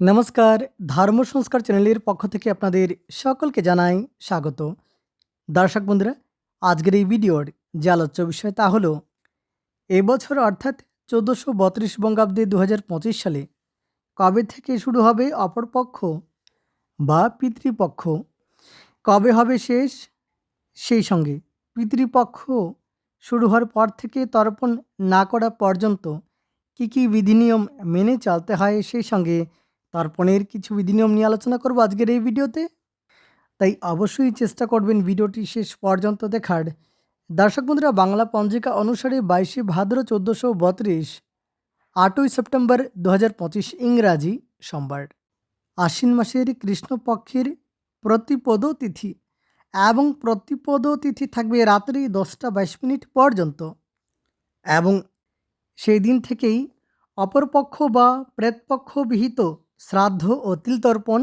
নমস্কার, ধর্ম সংস্কার চ্যানেলের পক্ষ থেকে আপনাদের সকলকে জানাই স্বাগত। দর্শক বন্ধুরা, আজকের এই ভিডিওর যে আলোচ্য বিষয় তা হলো, এবছর অর্থাৎ চোদ্দোশো বত্রিশ বঙ্গাব্দে দু হাজার পঁচিশ সালে কবে থেকে শুরু হবে অপরপক্ষ বা পিতৃপক্ষ? কবে হবে শেষ? সেই সঙ্গে পিতৃপক্ষ শুরু হওয়ার পর থেকে তর্পণ না করা পর্যন্ত কী কী বিধিনিয়ম মেনে চলতে হয়? সেই সঙ্গে তর্পণের কিছু বিধিনিয়ম নিয়ে আলোচনা করব আজকের এই ভিডিওতে। তাই অবশ্যই চেষ্টা করবেন ভিডিওটি শেষ পর্যন্ত দেখার। দর্শক বন্ধুরা, বাংলা পঞ্জিকা অনুসারে বাইশে ভাদ্র চোদ্দোশো বত্রিশ, আটই সেপ্টেম্বর দু হাজার পঁচিশ ইংরাজি সোমবার। আশ্বিন মাসের কৃষ্ণপক্ষের প্রতিপদ তিথি এবং প্রতিপদ তিথি থাকবে রাত্রি দশটা বাইশ মিনিট পর্যন্ত। এবং সেই দিন থেকেই অপরপক্ষ বা প্রেতপক্ষ বিহিত শ্রাদ্ধ ও তিলতর্পণ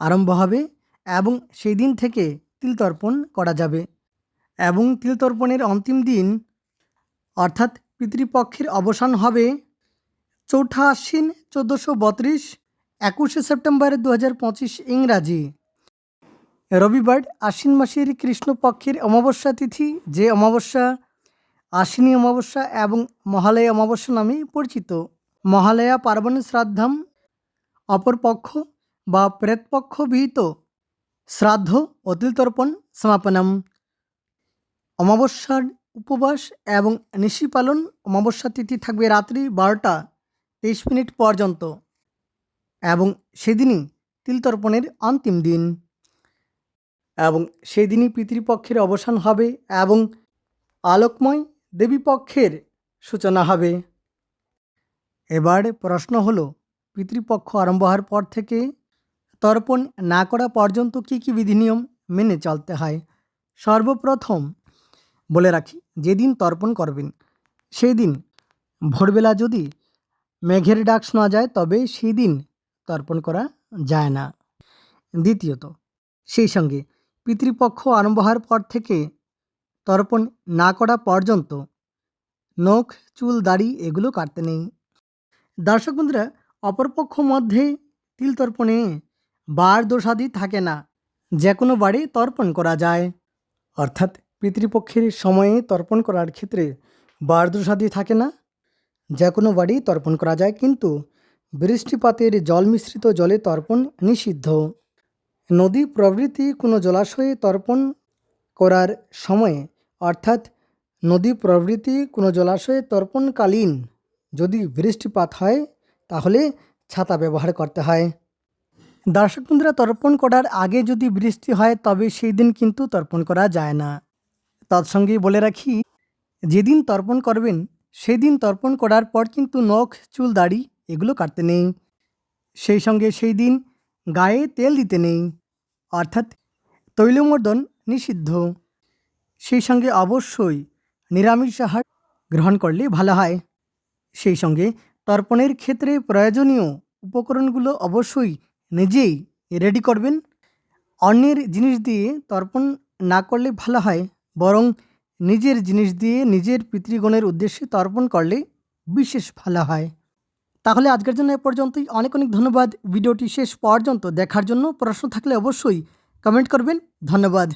আরম্ভ হবে এবং সেই দিন থেকে তিলতর্পণ করা যাবে। এবং তিলতর্পণের অন্তিম দিন, অর্থাৎ পিতৃপক্ষের অবসান হবে চৌঠা আশ্বিন চোদ্দোশো বত্রিশ, একুশে সেপ্টেম্বর দু হাজার পঁচিশ ইংরাজি। রবিবার আশ্বিন মাসের কৃষ্ণপক্ষের অমাবস্যা তিথি, যে অমাবস্যা আশ্বিনী অমাবস্যা এবং মহালয়া অমাবস্যা নামে পরিচিত। মহালয়া পার্বণ শ্রাদ্ধাম অপরপক্ষ বা প্রেতপক্ষ বিহিত শ্রাদ্ধ অতিলতর্পণ সমাপনম। অমাবস্যার উপবাস এবং নিশি পালন অমাবস্যা তিথি থাকবে রাত্রি বারোটা তেইশ মিনিট পর্যন্ত এবং সেদিনই তিলতর্পণের অন্তিম দিন। এবং সেদিনই পিতৃপক্ষের অবসান হবে এবং আলোকময় দেবীপক্ষের সূচনা হবে। এবার প্রশ্ন হলো পিতৃপক্ষ আরম্ভ হওয়ার পর থেকে তর্পণ না করা পর্যন্ত কী কী বিধিনিয়ম মেনে চলতে হয়? সর্বপ্রথম বলে রাখি, যেদিন তর্পণ করবেন সেই দিন ভোরবেলা যদি মেঘের ডাক শোনা যায়, তবে সেই দিন তর্পণ করা যায় না। দ্বিতীয়ত, সেই সঙ্গে পিতৃপক্ষ আরম্ভ হওয়ার পর থেকে তর্পণ না করা পর্যন্ত নখ, চুল, দাড়ি এগুলো কাটতে নেই। দর্শক বন্ধুরা অপরপক্ষ মধ্যে তিল তর্পণে বার দোষাদি থাকে না। যে কোনো বারে তর্পণ করা যায়। অর্থাৎ পিতৃপক্ষের সময়ে তর্পণ করার ক্ষেত্রে বার দোষাদি থাকে না। যে কোনো বাড়ি তর্পণ করা যায়, কিন্তু বৃষ্টিপাতের জল মিশ্রিত জলে তর্পণ নিষিদ্ধ। নদী প্রভৃতি কোনো জলাশয়ে তর্পণ করার সময়ে, অর্থাৎ নদী প্রভৃতি কোনো জলাশয়ে তর্পণকালীন যদি বৃষ্টিপাত হয় তাহলে ছাতা ব্যবহার করতে হয়। দর্শক বন্ধুরা, তর্পণ করার আগে যদি বৃষ্টি হয়, তবে সেই দিন কিন্তু তর্পণ করা যায় না। তৎসঙ্গে বলে রাখি, যেদিন তর্পণ করবেন, সেদিন তর্পণ করার পর কিন্তু নখ, চুল, দাড়ি এগুলো কাটতে নেই। সেই সঙ্গে সেই দিন গায়ে তেল দিতে নেই, অর্থাৎ তৈলমর্দন নিষিদ্ধ। সেই সঙ্গে অবশ্যই নিরামিষ আহার গ্রহণ করলে ভালো হয়। সেই সঙ্গে তর্পণের ক্ষেত্রে প্রয়োজনীয় উপকরণগুলো অবশ্যই নিজেই রেডি করবেন। অন্যের জিনিস দিয়ে তর্পণ না করলে ভালো হয়, বরং নিজের জিনিস দিয়ে নিজের পিতৃগণের উদ্দেশ্যে তর্পণ করলে বিশেষ ভালো হয়। তাহলে আজকের জন্য এ পর্যন্তই। অনেক অনেক ধন্যবাদ। ভিডিওটি শেষ পর্যন্ত দেখার জন্য। প্রশ্ন থাকলে অবশ্যই কমেন্ট করবেন। ধন্যবাদ।